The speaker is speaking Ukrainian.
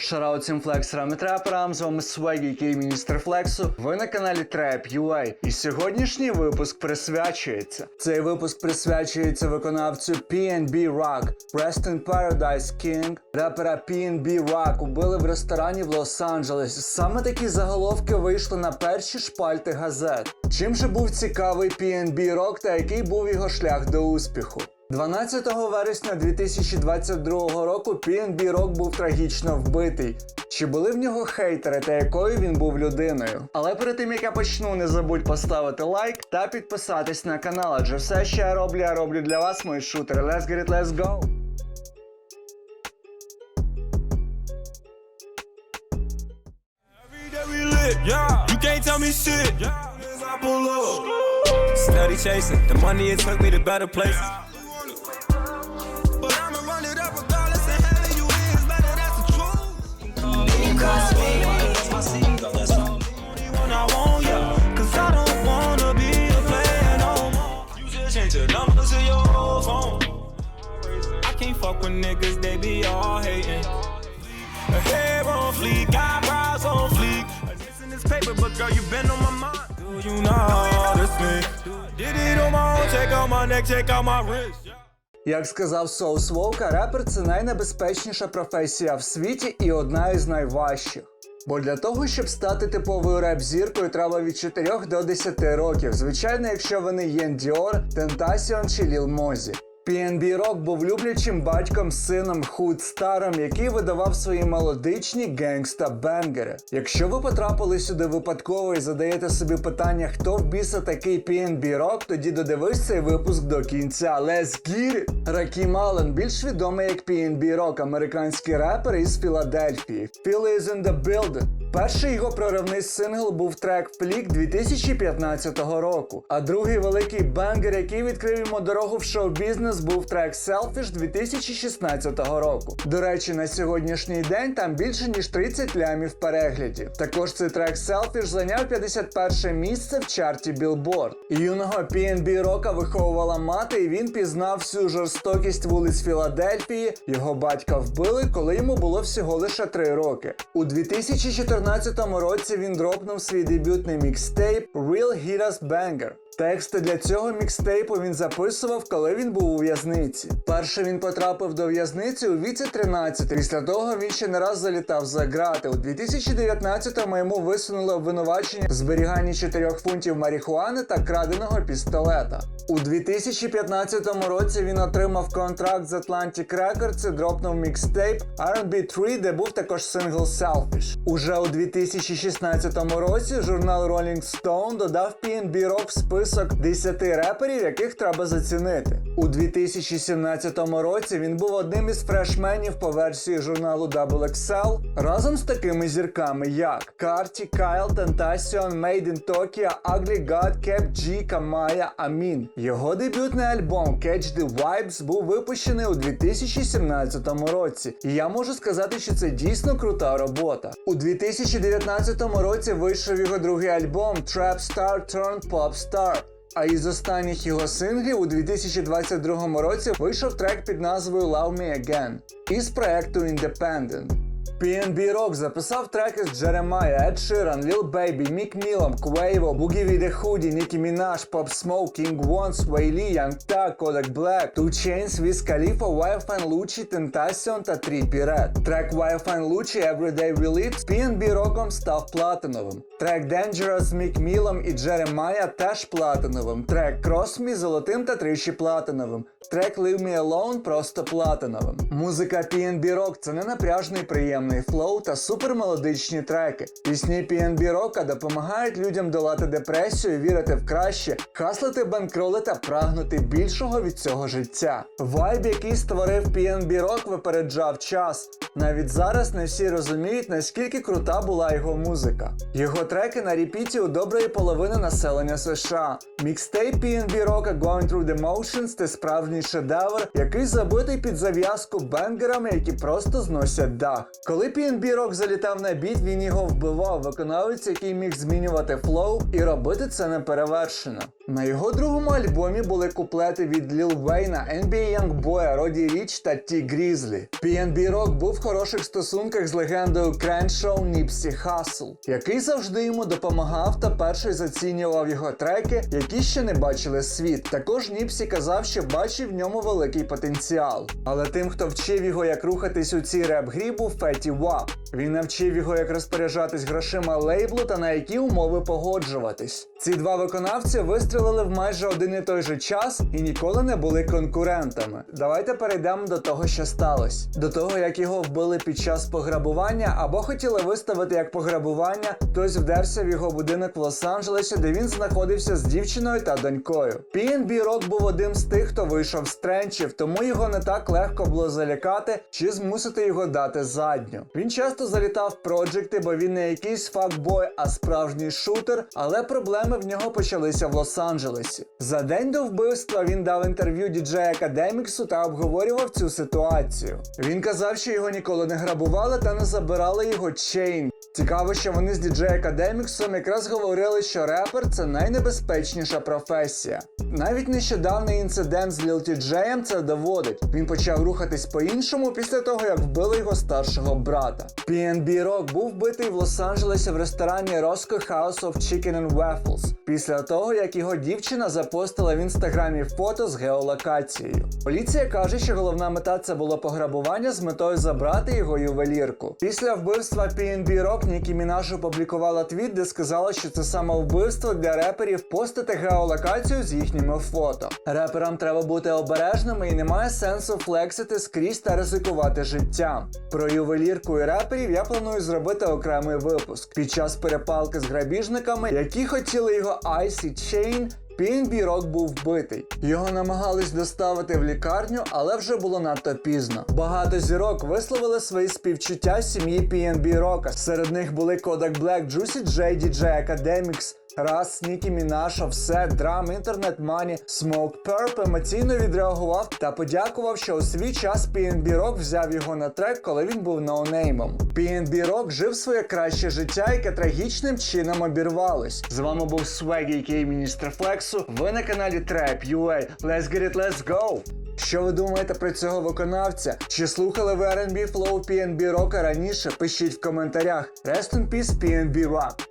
Шараут цим флексерам і треперам, з вами Свегі, який міністр флексу. Ви на каналі Trap UA. І сьогоднішній випуск присвячується. Цей випуск присвячується виконавцю PNB Rock, Rest in Paradise King, репера PNB Rock убили в ресторані в Лос-Анджелесі. Саме такі заголовки вийшли на перші шпальти газет. Чим же був цікавий PNB Rock та який був його шлях до успіху? 12 вересня 2022 року PNB Rock був трагічно вбитий. Чи були в нього хейтери та якою він був людиною? Але перед тим як я почну, не забудь поставити лайк та підписатись на канал, адже все, що я роблю, я роблю для вас, мої шутери. Let's get it, let's go! Steady chasing the money. It took me to better places. Can't niggas, they be all hating. A hair on fleek, eyebrows on fleek. In this paper, but girl, you been on my mind. Do you know this me? Did it on my own, check out my neck, check out my wrist. Як сказав Соус Вовка, репер це найнебезпечніша професія в світі і одна із найважчих. Бо для того, щоб стати типовою реп-зіркою, треба від 4 до 10 років. Звичайно, якщо вони є Dior, Tentacion чи Lil Mozzy. PNB Rock був люблячим батьком сином Худ Старом, який видавав свої мелодичні генгста бенгери. Якщо ви потрапили сюди випадково і задаєте собі питання, хто в біса такий PNB Rock, тоді додивись цей випуск до кінця. Let's get it! Ракім Аллен, більш відомий як PNB Rock, американський репер із Філадельфії. Philly is in the building. Перший його проривний сингл був трек Флік 2015 року. А другий великий бенгер, який відкрив йому дорогу в шоу-бізнес, був трек Selfish 2016 року. До речі, на сьогоднішній день там більше ніж 30 лямів переглядів. Також цей трек Selfish зайняв 51 місце в чарті Billboard. Юного PNB Рока виховувала мати, і він пізнав всю жорстокість вулиць Філадельфії. Його батька вбили, коли йому було всього лише 3 роки. У 2014 році він дропнув свій дебютний мікстейп Real Us Banger. Тексти для цього мікстейпу він записував, коли він був у в'язниці. Перше він потрапив до в'язниці у віці 13. Після того він ще не раз залітав за грати. У 2019-му йому висунули обвинувачення в зберіганні 4 фунтів марихуани та краденого пістолета. У 2015 році він отримав контракт з Atlantic Records і дропнув мікстейп R&B 3, де був також сингл Selfish. Уже у 2016 році журнал Rolling Stone додав PNB Rock в список 10 реперів, яких треба зацінити. У 2017 році він був одним із фрешменів по версії журналу XXL разом з такими зірками, як Карті, Кайл, Tentacion, Made in Tokyo, Ugly God, Cap G, Камая, Амін. Його дебютний альбом Catch the Vibes був випущений у 2017 році. І я можу сказати, що це дійсно крута робота. У 2019 році вийшов його другий альбом Trap Star Turned Pop Star. А із останніх його синглів у 2022 році вийшов трек під назвою Love Me Again із проекту Independent. PNB Rock записав треки з Джеремая, Ed Sheeran, Lil Baby, Мік Мілом, Quavo, Boogie the Hoodie, Nicki Minaj, Pop Smoke, King Von, Sway Lee, Young Thug, Kodak Black, Two Chainz, Wiz Khalifa, YFN Lucci, Tentacion та Trippie Red. Трек YFN Lucci Everyday Relief з PNB Rockом став платиновим. Трек Dangerous з Мік Мілом і Джеремая теж платиновим. Трек Cross Me золотим та тричі платиновим. Трек Leave Me Alone просто платиновим. Музика PNB Rock це не напряжний приємний флоу та супермелодичні треки. Пісні PNB Rock допомагають людям долати депресію, вірити в краще, хаслити банкроли та прагнути більшого від цього життя. Вайб, який створив PNB Rock, випереджав час. Навіть зараз не всі розуміють, наскільки крута була його музика. Його треки на репіті у доброї половини населення США. Мікстейп PNB Rock Going Through the Motions це справжній шедевр, який забитий під зав'язку бенгерами, які просто зносять дах. Коли Rock залітав на біт, він його вбивав, виконавець, який міг змінювати флоу і робити це неперевершено. На його другому альбомі були куплети від Ліл Вейна, NBA Youngboy, Роді Річ та Ті Грізлі. PNB Rock був в хороших стосунках з легендою Креншоу Ніпсі Хасл, який завжди йому допомагав та перший зацінював його треки, які ще не бачили світ. Також Ніпсі казав, що бачив в ньому великий потенціал. Але тим, хто вчив його, як рухатись у цій реп-грі, був Феті Вап. Він навчив його, як розпоряджатись грошима лейблу та на які умови погоджуватись. Ці два виконавці вистрілили в майже один і той же час і ніколи не були конкурентами. Давайте перейдемо до того, що сталося. До того, як його вбили під час пограбування, або хотіли виставити як пограбування, хтось вдерся в його будинок в Лос-Анджелесі, де він знаходився з дівчиною та донькою. PNB Rock був одним з тих, хто вийшов з тренчів, тому його не так легко було залякати чи змусити його дати задню. Він часто залітав в проджекти, бо він не якийсь факбой, а справжній шутер, але проблеми в нього почалися в Лос-Анджелесі. За день до вбивства він дав інтерв'ю діджея Академіксу та обговорював цю ситуацію. Він казав, що його ніколи не грабували та не забирали його чейн. Цікаво, що вони з діджея Академіксом якраз говорили, що репер це найнебезпечніша професія. Навіть нещодавний інцидент з Ліл Тіджеєм це доводить. Він почав рухатись по-іншому після того, як вбили його старшого брата. PNB Rock був вбитий в Лос-Анджелесі в ресторані Roscoe House of Chicken and Waffles після того, як його дівчина запостила в інстаграмі фото з геолокацією. Поліція каже, що головна мета це було пограбування з метою забрати його ювелірку. Після вбивства PNB Rock Нікі Мінаж опублікувала твіт, де сказала, що це самовбивство для реперів постити геолокацію з їхніми фото. Реперам треба бути обережними і немає сенсу флексити скрізь та ризикувати життям. Про ювелірку і реперів я планую зробити окремий випуск під час перепалки з грабіжниками, які хотіли його Icy Chain PNB Rock був вбитий. Його намагались доставити в лікарню, але вже було надто пізно. Багато зірок висловили свої співчуття сім'ї PNB Rock. Серед них були Kodak Black, Juicy J, DJ Academics, Раз, Нікі Мінаш, все, драм, інтернет мані, Smoke Purp емоційно відреагував та подякував, що у свій час PNB Rock взяв його на трек, коли він був ноунеймом. PNB Rock жив своє краще життя, яке трагічним чином обірвалось. З вами був Swaggy, який міністр Флексу. Ви на каналі Trap UA. Let's get it, let's go! Що ви думаєте про цього виконавця? Чи слухали ви R&B Flow PNB Rock раніше? Пишіть в коментарях. Rest in peace PNB Rock.